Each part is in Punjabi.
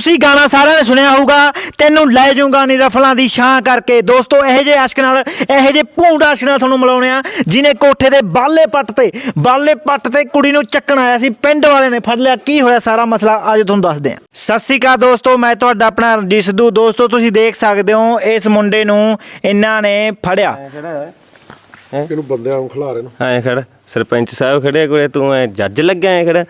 ਤੁਸੀਂ ਗਾਣਾ ਸਾਰਿਆਂ ਨੇ ਸੁਣਿਆ ਹੋਊਗਾ। ਤੈਨੂੰ ਲੈ ਜਾਊਂਗਾ ਨੀ ਰਫਲਾਂ ਦੀ ਛਾਂ ਕਰਕੇ। ਦੋਸਤੋ ਇਹੋ ਜਿਹੇ ਆਸ਼ਕ ਨਾਲ ਇਹੋ ਜਿਹੇ ਭੂੰਡ ਆਸ਼ਕ ਨਾਲ ਤੁਹਾਨੂੰ ਮਿਲਾਉਣੇ ਆ ਜਿਨੇ ਕੋਠੇ ਦੇ ਬਾਲੇ ਪੱਟ ਤੇ ਬਾਲੇ ਪੱਟ ਤੇ ਕੁੜੀ ਨੂੰ ਚੱਕਣ ਆਇਆ ਸੀ ਪਿੰਡ ਵਾਲੇ ਨੇ ਫੜ ਲਿਆ। ਕੀ ਹੋਇਆ ਸਾਰਾ ਮਸਲਾ ਅੱਜ ਤੁਹਾਨੂੰ ਦੱਸਦੇ ਆ ਸਤਿ ਸ਼੍ਰੀ ਅਕਾਲ ਦੋਸਤੋ ਮੈਂ ਤੁਹਾਡਾ ਆਪਣਾ ਰਣਜੀਤ ਸਿੱਧੂ। ਦੋਸਤੋ ਤੁਸੀਂ ਦੇਖ ਸਕਦੇ ਹੋ ਇਸ ਮੁੰਡੇ ਨੂੰ ਇਹਨਾਂ ਨੇ ਫੜਿਆ। ਇਹਨੂੰ ਬੰਦਿਆਂ ਨੂੰ ਖਿਲਾਰੇ ਨੂੰ ਐ ਖੜ ਸਰਪੰਚ ਸਾਹਿਬ ਖੜੇ ਕੋਲੇ ਤੂੰ ਐ ਜੱਜ ਲੱਗਿਆ ਐ ਖੜਾ।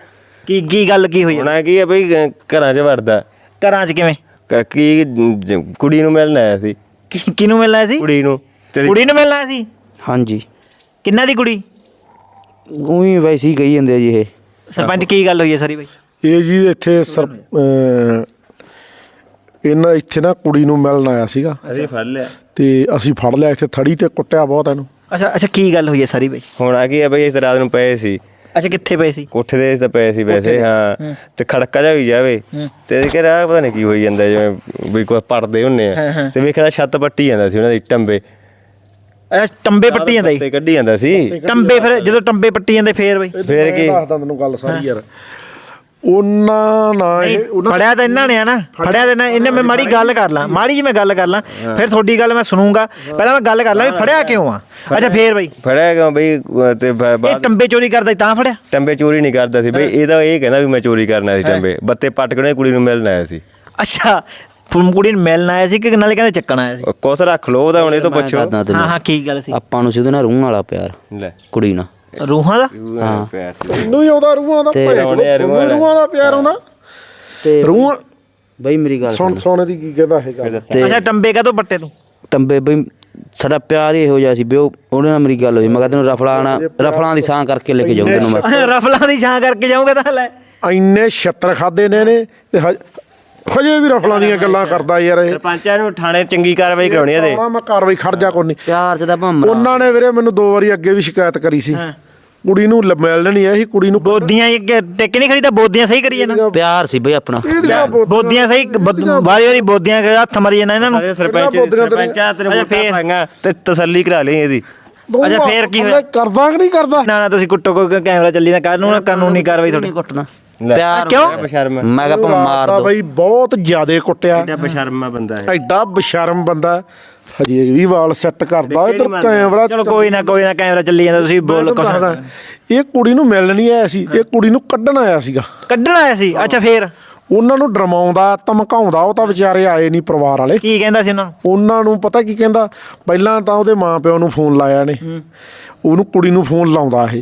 ਕੀ ਕੀ ਗੱਲ ਕੀ ਹੋਈ ਆ? ਹੋਣਾ ਕੀ ਆ ਬਈ ਘਰਾਂ 'ਚ ਵੜਦਾ। ਘਰਾਂ 'ਚ ਕਿਵੇਂ? ਕ- ਕੀ ਜ- ਕੁੜੀ ਨੂੰ ਮਿਲਣ ਆਇਆ ਸੀ। ਕੀ- ਕਿਹਨੂੰ ਮਿਲਣਾ ਸੀ? ਕੁੜੀ ਨੂੰ। ਤੇਰੀ ਕੁੜੀ ਨੂੰ ਮਿਲਣਾ ਸੀ? ਹਾਂਜੀ। ਕਿੰਨਾ ਦੀ ਕੁੜੀ? ਉਹੀ ਵੈਸੇ ਹੀ ਕਹੀ ਜਾਂਦੇ ਆ ਜੀ ਇਹ। ਸਰਪੰਚ ਕੀ ਗੱਲ ਹੋਈ ਹੈ ਸਾਰੀ ਬਾਈ? ਇਹ ਜੀ ਇੱਥੇ ਸਰ ਅਹ ਇਹਨਾਂ ਇੱਥੇ ਨਾ ਕੁੜੀ ਨੂੰ ਮਿਲਣ ਆਇਆ ਸੀਗਾ। ਅਸੀਂ ਫੜ ਲਿਆ। ਤੇ ਅਸੀਂ ਫੜ ਲਿਆ ਇੱਥੇ ਥੜੀ ਤੇ ਕੁੱਟਿਆ ਬਹੁਤ ਇਹਨੂੰ। ਅੱਛਾ ਅੱਛਾ ਕੀ ਗੱਲ ਹੋਈ ਹੈ ਸਾਰੀ ਬਾਈ? ਹੋਣਾ ਕੀ ਆ ਬਈ ਇਸ ਰਾਤ ਨੂੰ ਪਏ ਸੀ। ਅੱਛਾ ਕਿੱਥੇ ਪਏ ਸੀ? ਕੋਠੇ ਦੇ ਤਾਂ ਪਏ ਸੀ ਵੈਸੇ ਹਾਂ। ਤੇ ਖੜਕਾ ਜਾ ਵੀ ਜਾਵੇ ਤੇ ਇਹ ਕਿ ਰਾਹ ਪਤਾ ਨਹੀਂ ਕੀ ਹੋਈ ਜਾਂਦਾ ਜਿਵੇਂ ਵੀ ਕੋਈ ਪੜਦੇ ਹੁੰਨੇ ਆ। ਤੇ ਵੇਖਿਆ ਛੱਤ ਪੱਟੀ ਜਾਂਦਾ ਸੀ ਉਹਨਾਂ ਦੀ ਟੰਬੇ। ਅੱਛਾ ਟੰਬੇ ਪੱਟੀ ਜਾਂਦਾ ਤੇ ਕੱਢੀ ਜਾਂਦਾ ਸੀ। ਟੰਬੇ ਫਿਰ ਜਦੋਂ ਟੰਬੇ ਪੱਟੀ ਜਾਂਦੇ ਫੇਰ ਬਾਈ। ਫੇਰ ਕੀ? ਦੱਸਦਾ ਤੈਨੂੰ ਗੱਲ ਸਾਰੀ ਯਾਰ। ਉਹਨਾਂ ਨਾਲ ਇਹ ਉਹਨਾਂ ਫੜਿਆ ਤਾਂ ਇਹਨਾਂ ਨੇ ਆ ਨਾ। ਫੜਿਆ ਤਾਂ ਇਹਨਾਂ ਇਹਨੇ ਮੈਂ ਮਾੜੀ ਗੱਲ ਕਰ ਲਾਂ ਮਾੜੀ ਜੀ ਮੈਂ ਗੱਲ ਕਰ ਲਾਂ। ਫਿਰ ਤੁਹਾਡੀ ਗੱਲ ਮੈਂ ਸੁਣੂੰਗਾ। ਪਹਿਲਾਂ ਮੈਂ ਗੱਲ ਕਰ ਲਾਂ ਵੀ ਫੜਿਆ ਕਿਉਂ ਆ? ਅੱਛਾ ਫੇਰ ਬਾਈ। ਫੜਿਆ ਕਿਉਂ ਬਈ? ਤੇ ਬ- ਇਹ ਬਾਅਦ ਟੰਬੇ ਚੋਰੀ ਕਰਦਾ ਸੀ ਤਾਂ ਫੜਿਆ? ਟੰਬੇ ਚੋਰੀ ਨਹੀਂ ਕਰਦਾ ਸੀ ਬਈ। ਇਹ ਤਾਂ ਇਹ ਕਹਿੰਦਾ ਵੀ ਮੈਂ ਚੋਰੀ ਕਰਨਾ ਸੀ ਟੰਬੇ। ਬੱਤੇ ਪੱਟ ਕੇ ਉਹਨੇ ਕੁੜੀ ਨੂੰ ਮਿਲਣ ਆਇਆ ਸੀ। ਅੱਛਾ ਫੁੱਲ ਕੁੜੀ ਨੂੰ ਮਿਲਣ ਆਇਆ ਸੀ ਕਿ ਨਾਲੇ ਕਹਿੰਦੇ ਚੱਕਣ ਆਇਆ ਸੀ? ਉਹ ਕੁਛ ਰੱਖ ਲੋ ਉਹਦਾ ਹੁਣ ਇਹ ਤੋਂ ਪੁੱਛੋ। ਦੱਸਦਾ ਹਾਂ ਤੈਨੂੰ। ਹਾਂ ਕੀ ਗੱਲ ਸੀ? ਆਪਾਂ ਨੂੰ ਸੀ ਉਹਦੇ ਨਾਲ ਰੂਹ ਵਾਲਾ ਪਿਆਰ। ਲੈ। ਕੁੜੀ ਨਾਲ। ਰੂਹਾਂ ਦਾ? ਹਾਂ। ਪਿਆਰ ਸੀ। ਇਹਨੂੰ ਹੀ ਆਉਂਦਾ ਰੂਹਾਂ ਦਾ ਤੇ ਭਾਈ ਆ, ਰੂਹਾਂ ਦਾ। ਰੂਹਾਂ ਦਾ ਪਿਆਰ ਆਉਂਦਾ। ਤੇ ਰੂਹਾਂ ਬਈ ਮੇਰੀ ਗੱਲ ਸੁਣ ਸੁਣ। ਸੋਨੇ ਦੀ ਕੀ ਕਹਿੰਦਾ ਤੇ ਅੱਛਾ ਟੰਬੇ ਕਾ ਪੱਟੇ ਤੂੰ? ਟੰਬੇ ਬਈ ਸਾਡਾ ਪਿਆਰ ਹੀ ਇਹੋ ਜਿਹਾ ਸੀ ਵੀ ਉਹ ਉਹਦੇ ਨਾਲ ਮੇਰੀ ਗੱਲ ਹੋਈ। ਮੈਂ ਕਿਹਾ ਤੈਨੂੰ ਰਫਲਾਂ ਨਾਲ ਰਫਲਾਂ ਦੀ ਸਾਂ ਕਰਕੇ ਲੈ ਕੇ ਜਾਊਂ ਤੈਨੂੰ ਮੈਂ। ਰਫਲਾਂ ਦੀ ਛਾਂ ਕਰਕੇ ਜਾਊਂਗਾ ਤਾਂ ਲੈ। ਇੰਨੇ ਛੱਤਰ ਖਾਦੇ ਨੇ ਨੇ ਤੇ ਹਜ- ਵੀ ਰਫਲਾਂ ਦੀਆਂ ਗੱਲਾਂ ਕਰਦਾ ਯਾਰ ਇਹ। ਸਰਪੰਚਾਂ ਨੂੰ ਥਾਣੇ ਚੰਗੀ ਕਾਰਵਾਈ ਕਰਾਉਣੀ ਆਉਣਾ ਮੈਂ ਕਾਰਵਾਈ ਖੜ ਜਾ ਕੋਈ ਨਹੀਂ ਪਿਆਰ ਚ ਤਾਂ ਭੰਮਰਾ ਉਹਨਾਂ ਨੇ ਵੀਰੇ ਮੈਨੂੰ ਦੋ ਵਾਰੀ ਅੱਗੇ ਵੀ ਸ਼ਿਕਾਇਤ ਕਰੀ ਸੀ। ਕੁੜੀ ਨੂੰ ਮਿਲਣ ਨਹੀਂ ਆਈ ਸੀ ਕੁੜੀ ਨੂੰ ਬੋਦੀਆਂ ਟਿੱਕ ਨਹੀਂ ਖੜੀ ਤਾਂ ਬੋਦੀਆਂ ਸਹੀ ਕਰੀ ਜਾਣਾ। ਪਿਆਰ ਸੀ ਬਈ ਆਪਣਾ। ਬੋਦੀਆਂ ਸਹੀ ਵਾਰੀ ਵਾਰੀ ਬੋਦੀਆਂ ਕੇ ਹੱਥ ਮਾਰੀ ਜਾਣਾ ਇਹਨਾਂ ਨੂੰ। ਸਾਰੇ ਸਰਪੰਚ ਸਰਪੰਚਾਂ ਤੇਰੇ ਵੋਟਾਂ। ਪਾਈਆਂ। ਤੇ ਤਸੱਲੀ ਕਰਾ ਲਈ ਇਹਦੀ। ਅੱਛਾ, ਫੇਰ ਕੀ ਹੋਇਆ? ਕਰਦਾ ਕਿ ਨਹੀਂ ਕਰਦਾ? ਨਾ ਨਾ ਤੁਸੀਂ ਕੁੱਟੋ ਕੋ ਕੈਮਰਾ ਚੱਲੀ ਨਾ ਕਾਨੂੰਨ ਕਾਨੂੰਨੀ ਕਾਰਵਾਈ ਤੁਹਾਡੀ ਕੁੱਟਣਾ। ਪਿਆਰ ਕਿਉਂ? ਬਸ਼ਰਮ ਮੈਂ ਕਿਹਾ ਭਾਵੇਂ ਮਾਰ ਤਾਂ ਦੋ। ਬਈ ਬਹੁਤ ਜ਼ਿਆਦੇ ਕੁੱਟਿਆ। ਐਡਾ ਬਸ਼ਰਮਾ ਬੰਦਾ ਹੈ ਐਡਾ ਬਸ਼ਰਮ ਬੰਦਾ। ਹਜੇ ਵੀ ਵਾਲ ਸੈੱਟ ਕਰਦਾ। ਇਧਰ ਕੈਮਰਾ ਚਲੋ ਕੋਈ ਨਾ ਕੋਈ ਨਾ ਕੈਮਰਾ ਚੱਲੀ ਜਾਂਦਾ ਤੁਸੀਂ ਬੋਲ ਕੁਛ। ਇਹ ਕੁੜੀ ਨੂੰ ਮਿਲਣ ਨਹੀਂ ਆਇਆ ਸੀ। ਇਹ ਕੁੜੀ ਨੂੰ ਕੱਢਣ ਆਇਆ ਸੀਗਾ। ਕੱਢਣ ਆਇਆ ਸੀ? ਅੱਛਾ ਫੇਰ? ਉਹਨਾਂ ਨੂੰ ਡਰਮਾਉਂਦਾ ਧਮਕਾਉਂਦਾ ਉਹ ਤਾਂ ਵਿਚਾਰੇ ਆਏ ਨਹੀਂ ਪਰਿਵਾਰ ਵਾਲੇ। ਕੀ ਕਹਿੰਦਾ ਸੀ ਉਹਨਾਂ ਨੂੰ? ਉਹਨਾਂ ਨੂੰ ਪਤਾ ਕੀ ਕਹਿੰਦਾ? ਪਹਿਲਾਂ ਤਾਂ ਉਹਦੇ ਮਾਪਿਓ ਨੂੰ ਫੋਨ ਲਾਇਆ ਨੇ। ਉਹਨੂੰ ਕੁੜੀ ਨੂੰ ਫੋਨ ਲਾਉਂਦਾ ਇਹ।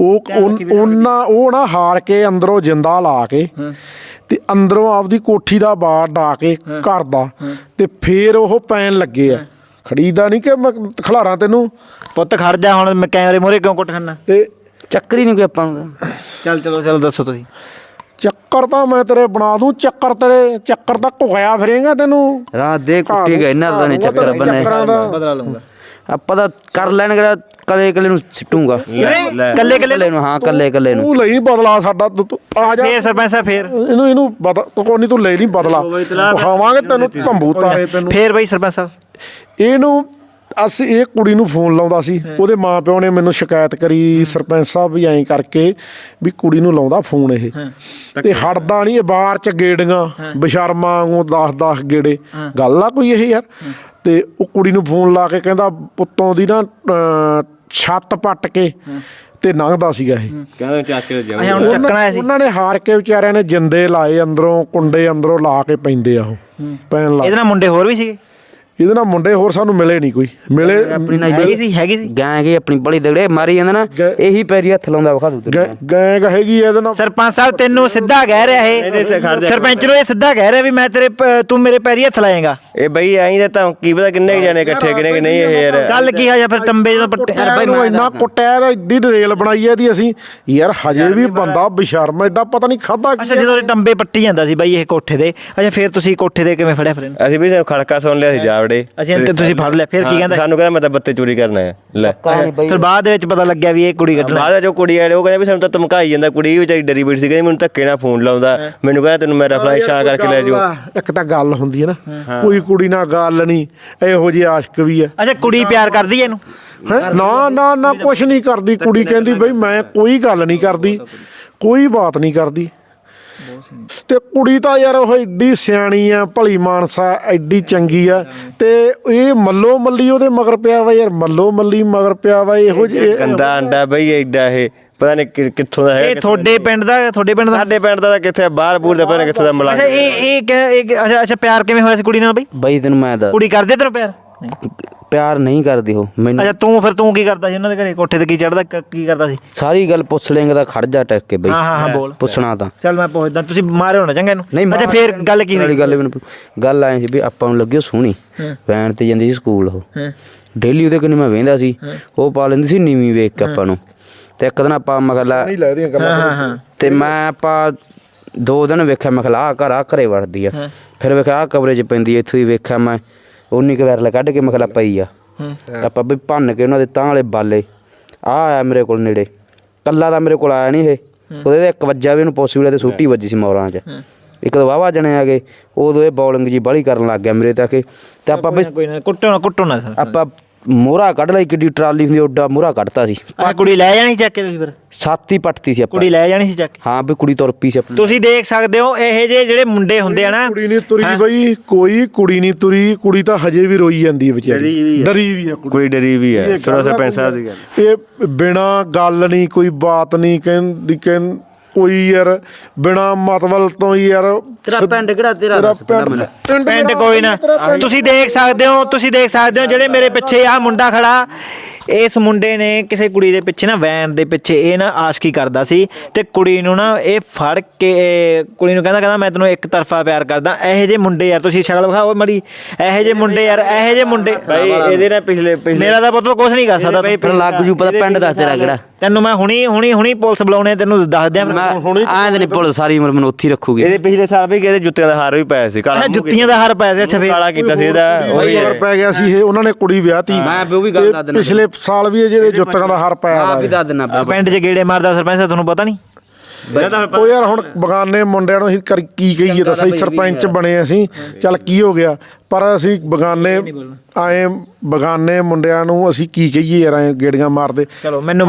ਉਹ ਉਹਨਾਂ ਉਹ ਨਾ ਹਾਰ ਕੇ ਅੰਦਰੋਂ ਜਿੰਦਾ ਲਾ ਕੇ ਤੇ ਅੰਦਰੋਂ ਆਪਦੀ ਕੋਠੀ ਦਾ ਬਾੜ ਡਾ ਕੇ ਘਰ ਦਾ ਤੇ ਫੇਰ ਉਹ ਪੈਣ ਲੱਗੇ ਆ। ਖੜੀਦਾ ਨਹੀਂ ਕਿ ਮੈਂ ਖਿਲਾਰਾਂ ਤੈਨੂੰ? ਪੁੱਤ ਖੜ ਜਾ ਹੁਣ ਮੈਂ ਕੈਮਰੇ ਮੂਹਰੇ ਕਿਉਂ ਕੁੱਟ ਖੰਨਾ? ਤੇ ਚੱਕਰ ਹੀ ਨਹੀਂ ਕੋਈ ਆਪਾਂ ਨੂੰ। ਚੱਲ ਚਲੋ ਚਲੋ ਦੱਸੋ ਤੁਸੀਂ। ਚੱਕਰ ਤਾਂ ਮੈਂ ਤੇਰੇ ਬਣਾ ਦੂੰ ਚੱਕਰ ਤੇਰੇ ਚੱਕਰ ਤਾਂ ਘੁਆਇਆ ਫਿਰੇਗਾ ਤੈਨੂੰ। ਰਾਤ ਦੇ ਕੁੱਟੀ ਗਏ ਇਹਨਾਂ ਦਾ ਨਹੀਂ ਚੱਕਰ ਬਦਲਾ ਲਊਂਗਾ। ਆਪਾਂ ਤਾਂ ਕਰ ਲੈਣਗੇ ਕਲੇ ਕਲੇ ਨੂੰ ਸਿੱਟੂਗਾ। ਕੱਲੇ ਕੱਲੇ ਨੂੰ ਹਾਂ ਕੱਲੇ ਕੱਲੇ ਨੂੰ। ਤੂੰ ਲਈ ਬਦਲਾ ਸਾਡਾ ਤੂੰ- ਤੂੰ ਆ ਜਾ। ਫੇਰ ਸਰਪੰਚ ਸਾਹਿਬ ਫੇਰ। ਇਹਨੂੰ ਇਹਨੂੰ ਬਦਲ ਤੂੰ ਕੋਈ ਨਹੀਂ ਤੂੰ ਲੈ ਲਈ ਬਦਲਾ। ਖਾਵਾਂਗੇ ਤੈਨੂੰ ਭੰਬੂ ਤਾਰੇ ਤੈਨੂੰ। ਫੇਰ ਬਈ ਸਰਪੰਚ ਸਾਹਿਬ। ਇਹਨੂੰ ਅਸੀਂ ਇਹ ਕੁੜੀ ਨੂੰ ਫੋਨ ਲਾਉਂਦਾ ਸੀ ਉਹਦੇ ਮਾਪਿਓ ਨੇ ਮੈਨੂੰ ਸ਼ਿਕਾਇਤ ਕਰੀ ਸਰਪੰਚ ਸਾਹਿਬ ਵੀ ਐਂ ਕਰਕੇ ਵੀ ਕੁੜੀ ਨੂੰ ਲਾਉਂਦਾ ਫੋਨ ਇਹ। ਤੇ ਹਟਦਾ ਨਹੀਂ ਇਹ ਬਾਹਰ ਚ ਗੇੜੀਆਂ ਬਸ਼ਰਮਾ ਵਾਂਗੂ 10 10 ਗੇੜੇ। ਗੱਲ ਆ ਕੋਈ ਇਹ ਯਾਰ? ਤੇ ਉਹ ਕੁੜੀ ਨੂੰ ਫੋਨ ਲਾ ਕੇ ਕਹਿੰਦਾ ਪੁੱਤੋਂ ਦੀ ਨਾ ਛੱਤ ਪੱਟ ਕੇ ਤੇ ਲੰਘਦਾ ਸੀਗਾ ਇਹ। ਕਹਿੰਦਾ ਚੱਕ ਕੇ ਜਾਓ ਹੁਣ ਚੱਕਣਾ ਆਇਆ ਸੀ। ਉਹਨਾਂ ਨੇ ਹਾਰ ਕੇ ਵਿਚਾਰਿਆਂ ਨੇ ਜਿੰਦੇ ਲਾਏ ਅੰਦਰੋਂ ਕੁੰਡੇ ਅੰਦਰੋਂ ਲਾ ਕੇ ਪੈਂਦੇ ਆ ਉਹ। ਪੈਣ ਲੱਗ ਇਹਦੇ ਨਾਲ ਮੁੰਡੇ ਹੋਰ ਵੀ ਸੀਗੇ? ਇਹਦੇ ਨਾਲ ਮੁੰਡੇ ਹੋਰ ਸਾਨੂੰ ਮਿਲੇ ਨਹੀਂ ਕੋਈ। ਮਿਲੇ ਆਪਣੀ ਨਾਲ ਹੈਗੀ ਸੀ ਹੈਗੀ ਸੀ? ਗਾਂ ਗਈ ਆਪਣੀ ਬੜੀ ਦਗੜੇ ਮਾਰੀ ਜਾਂਦਾ ਨਾ ਇਹੀ ਪੈਰੀ ਹੱਥ ਲਾਉਂਦਾ ਵਿਖਾ ਦੂ ਗੈ- ਗੈਂਗ ਹੈਗੀ ਆ ਇਹਦੇ ਨਾਲ ਸਰਪੰਚ ਸਾਹਿਬ ਤੈਨੂੰ ਸਿੱਧਾ ਕਹਿ ਰਿਹਾ ਇਹ। ਸਰਪੰਚ ਨੂੰ ਇਹ ਸਿੱਧਾ ਕਹਿ ਰਿਹਾ ਵੀ ਮੈਂ ਤੇਰੇ ਪ- ਤੂੰ ਮੇਰੇ ਪੈਰੀ ਹੱਥ ਲਾਏਗਾ। ਇਹ ਬਈ ਐਂ ਤਾਂ ਤਾਂ ਕੀ ਪਤਾ ਕਿੰਨੇ ਕੁ ਜਾਣੇ ਇਕੱਠੇ ਕਿੰਨੇ ਕਿ ਨਹੀਂ ਇਹ ਯਾਰ। ਗੱਲ ਕੀ ਆ ਜਾਂ ਫਿਰ ਟੰਬੇ ਜਦੋਂ ਪੱਟੇ ਕੁੱਟਿਆ ਇਹਨੂੰ ਇੰਨਾ ਕੁੱਟਿਆ ਇਹਦਾ ਏਡੀ ਰੇਲ ਬਣਾਈ ਇਹਦੀ ਅਸੀਂ। ਯਾਰ ਹਜੇ ਵੀ ਬੰਦਾ ਬਸ਼ਰਮ ਐਡਾ ਪਤਾ ਨਹੀਂ ਖਾਦਾ ਅੱਛਾ ਜਦੋਂ ਇਹ ਟੰਬੇ ਪੱਟੀ ਜਾਂਦਾ ਸੀ ਬਾਈ ਇਹ ਕੋਠੇ ਦੇ। ਅੱਛਾ ਫਿਰ ਤੁਸੀਂ ਕੋਠੇ ਦੇ ਕਿਵੇਂ ਫੜਿਆ ਫਿਰ ਇਹਨੂੰ? ਅਸੀਂ ਵੀ ਸਾਨੂੰ ਖੜਕਾ ਸੁਣ ਲਿਆ ਸੀ ਜਾਵੜੇ ਅੱਛਾ ਤੇ ਤੁਸੀਂ ਫੜ ਲਿਆ। ਫਿਰ ਕੀ ਹਾਂ, ਕਹਿੰਦਾ? ਸਾਨੂੰ ਕਹਿੰਦਾ ਮੈਂ ਤਾਂ ਬੱਤੇ ਚੋਰੀ ਕਰਨਾ ਹੈ। ਲੈ। ਫਿਰ ਬਾਅਦ ਦੇ ਵਿੱਚ ਪਤਾ ਲੱਗਿਆ ਵੀ ਇਹ ਕੁੜੀ ਕੱਢਣਾ। ਬਾਅਦ ਵਿੱਚ ਉਹ ਕੁੜੀ ਆਲੇ ਉਹ ਕਹਿੰਦਾ ਵੀ ਸਾਨੂੰ ਤਾਂ ਧਮਕਾਈ ਜਾਂਦਾ। ਕੁੜੀ ਵਿਚਾਰੀ ਡਰੀ ਬੈਠੀ ਸੀ ਕਹਿੰਦੀ ਮੈਨੂੰ ਧੱਕੇ ਨਾਲ ਫੋਨ ਲਾਉਂਦਾ। ਮੈਨੂੰ ਕਹਿੰਦਾ ਤੈਨੂੰ ਮੈਂ ਰਫਲਾ ਇਸ਼ਾ ਕਰਕੇ ਲੈ ਜਾਓ ਇੱਕ ਤਾਂ ਗੱਲ ਹੁੰਦੀ ਹੈ ਨਾ ਕੋਈ ਕੁੜੀ ਨਾਲ ਗੱਲ ਨਹੀਂ ਇਹੋ ਜਿਹੇ ਆਸ਼ਕ ਵੀ ਆ ਅੱਛਾ ਕੁੜੀ ਪਿਆਰ ਕਰਦੀ ਹੈ ਇਹਨੂੰ? ਹੈਂ? ਨਾ ਨਾ ਨਾ ਕੁਛ ਨਹੀਂ ਕਰਦੀ। ਕੁੜੀ ਕਹਿੰਦੀ ਬਈ ਮੈਂ ਕੋਈ ਗੱਲ ਨਹੀਂ ਕਰਦੀ। ਕੋਈ ਬਾਤ ਨਹੀਂ ਕਰਦੀ। ਤੇ ਕੁੜੀ ਤਾਂ ਯਾਰ ਉਹ ਐਡੀ ਸਿਆਣੀ ਆ ਭਲੀ ਮਾਨਸਾ ਐਡੀ ਚੰਗੀ ਆ ਤੇ ਇਹ ਮੱਲੋ ਮੱਲੀ ਉਹਦੇ ਮਗਰ ਪਿਆ ਵਾ ਯਾਰ ਮੱਲੋ ਮੱਲੀ ਮਗਰ ਪਿਆ ਵਾ ਇਹੋ ਜਿਹੇ ਗੰਦਾ ਅੰਡਾ ਬਈ ਐਡਾ ਇਹ। ਪਤਾ ਨਹੀਂ ਕਿੱਥੋਂ ਦਾ ਹੈ ਇਹ ਤੁਹਾਡੇ ਪਿੰਡ ਦਾ ਤੁਹਾਡੇ ਪਿੰਡ ਦਾ? ਸਾਡੇ ਪਿੰਡ ਦਾ ਤਾਂ ਕਿੱਥੇ ਬਾਹਰ ਬੂਰ ਦਾ ਪਤਾ ਨਹੀਂ ਕਿੱਥੋਂ ਦਾ ਮਲਾ ਅੱਛਾ ਇਹ ਇਹ ਅੱਛਾ ਅੱਛਾ ਪਿਆਰ ਕਿਵੇਂ ਹੋਇਆ ਸੀ ਕੁੜੀ ਨਾਲ ਬਈ? ਬਈ ਤੈਨੂੰ ਮੈਂ ਦੱਸ ਕੁੜੀ ਕਰਦੇ ਤੈਨੂੰ ਪਿਆਰ? ਪਿਆਰ ਨਹੀਂ ਕਰਦੀ ਉਹ ਮੈਨੂੰ ਅੱਛਾ ਤੂੰ ਫਿਰ ਤੂੰ ਕੀ ਕਰਦਾ ਸੀ ਉਹਨਾਂ ਦੇ ਘਰੇ? ਕੋਠੇ ਤੇ ਕੀ ਚੜਦਾ ਕੀ ਕਰਦਾ ਸੀ? ਸਾਰੀ ਗੱਲ ਪੁੱਛ ਲੇਂਗਾ ਤਾਂ ਖੜ ਜਾ ਟੱਕ ਕੇ ਬਈ। ਹਾਂ ਹਾਂ ਹਾਂ ਬੋਲ। ਪੁੱਛਣਾ ਤਾਂ। ਚੱਲ ਮੈਂ ਪੁੱਛਦਾ ਤੁਸੀਂ ਮਾਰੇ ਹੋਣਾ ਚੰਗਾ ਇਹਨੂੰ? ਨਹੀਂ ਅੱਛਾ ਫੇਰ ਗੱਲ ਕੀ ਹੋਈ? ਗੱਲ ਮੈਨੂੰ ਗੱਲ ਆਏ ਸੀ ਵੀ ਆਪਾਂ ਨੂੰ ਲੱਗੀ ਉਹ ਸੋਹਣੀ। ਵੈਨ ਤੇ ਜਾਂਦੀ ਸੀ ਸਕੂਲ ਉਹ। ਹਾਂ। ਡੇਲੀ ਉਹਦੇ ਕੋਲ ਮੈਂ ਵੇਂਦਾ ਸੀ। ਉਹ ਪਾ ਲੈਂਦੀ ਸੀ ਨੀਵੀਂ ਵੇਖ ਕੇ ਆਪਾਂ ਨੂੰ। ਤੇ ਇੱਕ ਦਿਨ ਆਪਾਂ ਨਹੀਂ ਲੱਗਦੀਆਂ ਗੱਲਾਂ ਹਾਂ ਹਾਂ ਤੇ ਮੈਂ ਆਪਾਂ ਦੋ ਦਿਨ ਵੇਖਿਆ ਮੈਂ ਖਲਾ ਘਰ ਆ ਘਰੇ ਵੜਦੀ ਆ। ਫਿਰ ਵੇਖਿਆ ਆ ਕਵਰੇਜ ਪੈਂਦੀ ਆ, ਇੱਥੋਂ ਹੀ ਵੇਖਿਆ ਮੈਂ। ਉਨੀ ਕੁ ਵਾਇਰਲ ਕੱਢ ਕੇ ਮੈਂ ਖਲਾ ਪਈ ਆ। ਆਪਾਂ ਵੀ ਭੰਨ ਕੇ ਉਹਨਾਂ ਦੇ ਤਾਂ ਵਾਲੇ ਬਾਲੇ। ਆ ਆਇਆ ਮੇਰੇ ਕੋਲ ਨੇੜੇ। ਕੱਲਾ ਤਾਂ ਮੇਰੇ ਕੋਲ ਆਇਆ ਨਹੀਂ ਇਹ। ਉਹਦੇ ਤੇ ਇੱਕ ਵੱਜਾ ਵੀ ਉਹਨੂੰ ਪੋਸੀਬਲ ਤੇ ਸੂਟੀ ਵੱਜੀ ਸੀ ਮੌਰਾਂ 'ਚ। ਇੱਕ ਦੋ ਵਾਵਾ ਜਣੇ ਆ ਗਏ। ਉਦੋਂ ਇਹ ਬੌਲਿੰਗ ਜੀ ਬਾਹਲੀ ਕਰਨ ਲੱਗ ਗਿਆ ਮੇਰੇ ਤੱਕ ਤੇ ਆਪਾਂ ਬਈ ਕੋਈ ਨਾ ਕੁੱਟੋ ਨਾ ਕੁੱਟੋ ਨਾ ਸਰ। ਆਪਾਂ ਮੋਹਰਾ ਕੱਢ ਲਈ ਕਿੱਡੀ ਟਰਾਲੀ ਹੁੰਦੀ ਓਡਾ ਮੋਹਰਾ ਕੱਢਤਾ ਸੀ। ਆ ਕੁੜੀ ਲੈ ਜਾਣੀ ਚੱਕ ਕੇ ਤੁਸੀਂ ਫਿਰ। ਸਾਤੀ ਪੱਟਤੀ ਸੀ ਆਪਾਂ। ਕੁੜੀ ਲੈ ਜਾਣੀ ਸੀ ਚੱਕ ਕੇ। ਹਾਂ ਵੀ ਕੁੜੀ ਤੁਰ ਪਈ ਸੀ ਆਪਣੀ। ਤੁਸੀਂ ਦੇਖ ਸਕਦੇ ਹੋ ਇਹ ਜੇ ਜਿਹੜੇ ਮੁੰਡੇ ਹੁੰਦੇ ਆ ਨਾ। ਕੁੜੀ ਨਹੀਂ ਤੁਰੀ ਬਈ ਕੋਈ ਕੁੜੀ ਨਹੀਂ ਤੁਰੀ ਕੁੜੀ ਤਾਂ ਹਜੇ ਵੀ ਰੋਈ ਜਾਂਦੀ ਹੈ ਵਿਚਾਰੀ। ਡਰੀ ਵੀ ਆ ਕੁੜੀ। ਕੋਈ ਡਰੀ ਵੀ ਹੈ। ਸੁਣੋ ਸਰਪੰਚ ਸਾਹਿਬ ਦੀ ਗੱਲ ਇਹ ਬਿਨਾ ਗੱਲ ਨਹੀਂ ਕੋਈ ਬਾਤ ਨਹੀਂ ਕਹਿੰਦੀ ਕਹਿੰ ਕੋਈ ਯਾਰ ਬਿਨਾ ਮਤਲਬ ਤੋਂ ਹੀ ਯਾਰ ਤੇਰਾ ਪਿੰਡ ਕਿਹੜਾ ਤੇਰਾ? ਦੱਸ ਪਿੰਡ ਮੈਨੂੰ ਪਿੰਡ ਕੋਈ ਨਾ। ਤੁਸੀਂ ਦੇਖ ਸਕਦੇ ਹੋ ਤੁਸੀਂ ਦੇਖ ਸਕਦੇ ਹੋ ਜਿਹੜੇ ਮੇਰੇ ਪਿੱਛੇ ਆ ਮੁੰਡਾ ਖੜਾ। ਇਸ ਮੁੰਡੇ ਨੇ ਕਿਸੇ ਕੁੜੀ ਦੇ ਪਿੱਛੇ ਨਾ ਵੈਨ ਦੇ ਪਿੱਛੇ ਇਹ ਨਾ ਆਸ਼ਕੀ ਕਰਦਾ ਸੀ ਤੇ ਕੁੜੀ ਨੂੰ ਨਾ ਇਹ ਫੜ ਕੇ ਕੁੜੀ ਨੂੰ ਕਹਿੰਦਾ ਕਹਿੰਦਾ ਮੈਂ ਤੈਨੂੰ ਇੱਕ ਤਰਫਾ ਪਿਆਰ ਕਰਦਾ। ਇਹੋ ਜਿਹੇ ਮੁੰਡੇ ਯਾਰ ਤੁਸੀਂ ਸ਼ਕਲ ਵਿਖਾਓ ਮੜੀ। ਇਹੋ ਜਿਹੇ ਮੁੰਡੇ ਯਾਰ ਇਹੋ ਜਿਹੇ ਮੁੰਡੇ। ਭਾਈ ਇਹਦੇ ਨਾਲ ਪਿਛਲੇ ਪਿਛਲੇ ਮੇਰਾ ਤਾਂ ਪੁੱਤ ਕੁਝ ਨਹੀਂ ਕਰ ਸਕਦਾ। ਫਿਰ ਲੱਗ ਜੂ ਪਤਾ ਪਿੰਡ ਦੱਸ ਤੇਰਾ ਕਿਹੜਾ। ਤੈਨੂੰ ਮੈਂ ਹੁਣੀ ਹੁਣੀ ਹੁਣੀ ਪੁਲਿਸ ਬੁਲਾਉਣੇ ਤੈਨੂੰ ਦੱਸ ਦਿਆਂ। ਮੈਂ ਆਏ ਤੇ ਨਹੀਂ ਪੁਲਿਸ ਸਾਰੀ ਉਮਰ ਮੈਨੂੰ ਉੱਥੇ ਰੱਖੂਗੀ। ਇਹਦੇ ਪਿਛਲੇ ਸਾਲ ਵੀ ਇਹਦੇ ਜੁੱਤਿਆਂ ਦਾ ਹਾਰ ਵੀ ਪਾਇਆ ਸੀ ਕਾਲਾ ਜੁੱਤੀਆਂ ਦਾ ਹਰ ਪੈਸੇ ਅੱਛਾ ਫੇਰ ਕਾਲਾ ਕੀਤਾ ਸੀ ਇਹਦਾ। ਉਹੀ ਮਗਰ ਪੈ ਗਿਆ ਸੀ ਇਹ ਉਹਨਾਂ ਨੇ ਕੁੜੀ ਵਿਆਹਤੀ ਮੈਂ ਉਹ ਵੀ ਗੱਲ ਦੱਸ ਦਿੰਦਾ ਪਿਛਲੇ ਸਾਲ ਵੀ ਇਹ ਜਿਹਦੇ ਜੁੱਤੀਆਂ ਦਾ ਹਰ ਪਾਇਆ ਆਪ ਹੀ ਵਾ ਦੱਸ ਦਿੰਦਾ ਪਿੰਡ 'ਚ ਗੇੜੇ ਮਾਰਦਾ ਸਰਪੰਚ ਸਾਹਿਬ ਤੁਹਾਨੂੰ ਪਤਾ ਨਹੀਂ? ਉਹ ਯਾਰ ਹੁਣ ਬਗਾਨੇ ਮੁੰਡਿਆਂ ਨੂੰ ਅਸੀਂ ਕਰ ਕੀ ਕਹੀਏ ਦੱਸੋ ਸਰਪੰਚ ਬਣੇ ਅਸੀਂ। ਚੱਲ ਕੀ ਹੋ ਗਿਆ? ਪਰ ਅਸੀਂ ਬਗਾਨੇ ਆਏ ਬਗਾਨੇ ਮੁੰਡਿਆਂ ਨੂੰ ਅਸੀਂ ਕੀ ਕਹੀਏ ਯਾਰ ਐ ਗੇੜੀਆਂ ਮਾਰਦੇ। ਚਲੋ ਮੈਨੂੰ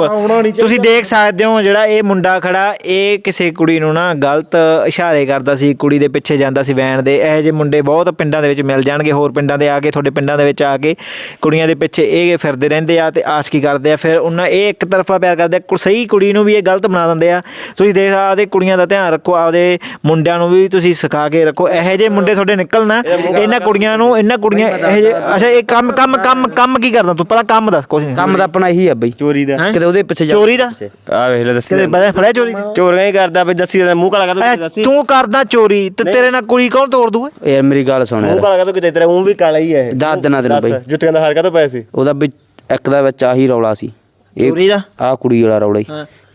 ਤੁਸੀਂ ਦੇਖ ਸਕਦੇ ਹੋ ਜਿਹੜਾ ਇਹ ਮੁੰਡਾ ਖੜਾ ਇਹ ਕਿਸੇ ਕੁੜੀ ਨੂੰ ਨਾ ਗਲਤ ਇਸ਼ਾਰੇ ਕਰਦਾ ਸੀ ਕੁੜੀ ਦੇ ਪਿੱਛੇ ਜਾਂਦਾ ਸੀ ਵੈਨ ਦੇ। ਇਹੋ ਜਿਹੇ ਮੁੰਡੇ ਬਹੁਤ ਪਿੰਡਾਂ ਦੇ ਵਿੱਚ ਮਿਲ ਜਾਣਗੇ ਹੋਰ ਪਿੰਡਾਂ ਦੇ ਆ ਕੇ ਤੁਹਾਡੇ ਪਿੰਡਾਂ ਦੇ ਵਿੱਚ ਆ ਕੇ ਕੁੜੀਆਂ ਦੇ ਪਿੱਛੇ ਇਹ ਫਿਰਦੇ ਰਹਿੰਦੇ ਆ ਤੇ ਆਸ਼ਕੀ ਕਰਦੇ ਆ। ਫਿਰ ਉਹਨਾਂ ਇਹ ਇੱਕ ਤਰਫਾ ਪਿਆਰ ਕਰਦੇ ਆ ਕੁ- ਸਹੀ ਕੁੜੀ ਨੂੰ ਵੀ ਇਹ ਗਲਤ ਬਣਾ ਦਿੰਦੇ ਆ। ਤੁਸੀਂ ਦੇਖ ਸਕਦੇ ਕੁੜੀਆਂ ਦਾ ਧਿਆਨ ਰੱਖੋ ਆਪਦੇ ਮੁੰਡਿਆਂ ਨੂੰ ਵੀ ਤੁਸੀਂ ਸਿਖਾ ਕੇ ਰੱਖੋ। ਇਹੋ ਜਿਹੇ ਮੁੰਡੇ ਤੁਹਾਡੇ ਨਿਕਲਣਾ ਇਹਨਾਂ ਕੁੜੀਆਂ ਨੂੰ ਇਹਨਾਂ ਕੁੜੀਆਂ ਇਹੋ ਅੱਛਾ ਇਹ ਕੰਮ ਕੰਮ ਕੰਮ ਕੰਮ ਕੀ ਕਰਦਾ ਤੂੰ? ਪਹਿਲਾਂ ਕੰਮ ਦੱਸ ਕੁਝ ਨਹੀਂ। ਕੰਮ ਤਾਂ ਆਪਣਾ ਇਹੀ ਆ ਬਈ। ਚੋਰੀ ਦਾ। ਹੈਂ? ਕਿਤੇ ਉਹਦੇ ਪਿੱਛੇ ਜਾ ਚੋਰੀ ਦਾ? ਆ ਵੇਖ ਲੈ ਦੱਸੀ ਕਿਤੇ ਬੜਾ ਫੜਿਆ ਚੋਰੀ ਦੀ? ਚੋਰੀਆਂ ਹੀ ਕਰਦਾ ਬਈ ਦੱਸੀ ਦਾ ਮੂੰਹ ਕਾਲਾ ਕਰ ਐ, ਦੱਸੀ। ਤੂੰ ਕਰਦਾ ਚੋਰੀ ਤੇ ਤੇਰੇ ਨਾਲ ਕੁੜੀ ਕੌਣ ਤੋੜ ਦੂਗਾ ਯਾਰ ਮੇਰੀ ਗੱਲ ਸੁਣ ਮੂੰਹ ਯਾਰ। ਕਾਲਾ ਕਰ ਕਿਤੇ ਤੇਰਾ ਮੂੰਹ ਵੀ ਕਾਲਾ ਹੀ ਹੈ ਇਹ। ਦੱਸ ਤੈਨੂੰ ਦੱਸ, ਬਈ। ਜੁੱਤੀਆਂ ਦਾ ਹਾਰ ਕਾ ਪਾਇਆ ਸੀ। ਉਹਦਾ ਵੀ ਇੱਕ ਦਾ ਵਿੱਚ ਆਹੀ ਰੌਲਾ ਸੀ। ਇਹ ਦਾ? ਆਹ ਕੁੜੀ ਵਾਲਾ ਰੌਲਾ। ਹੀ।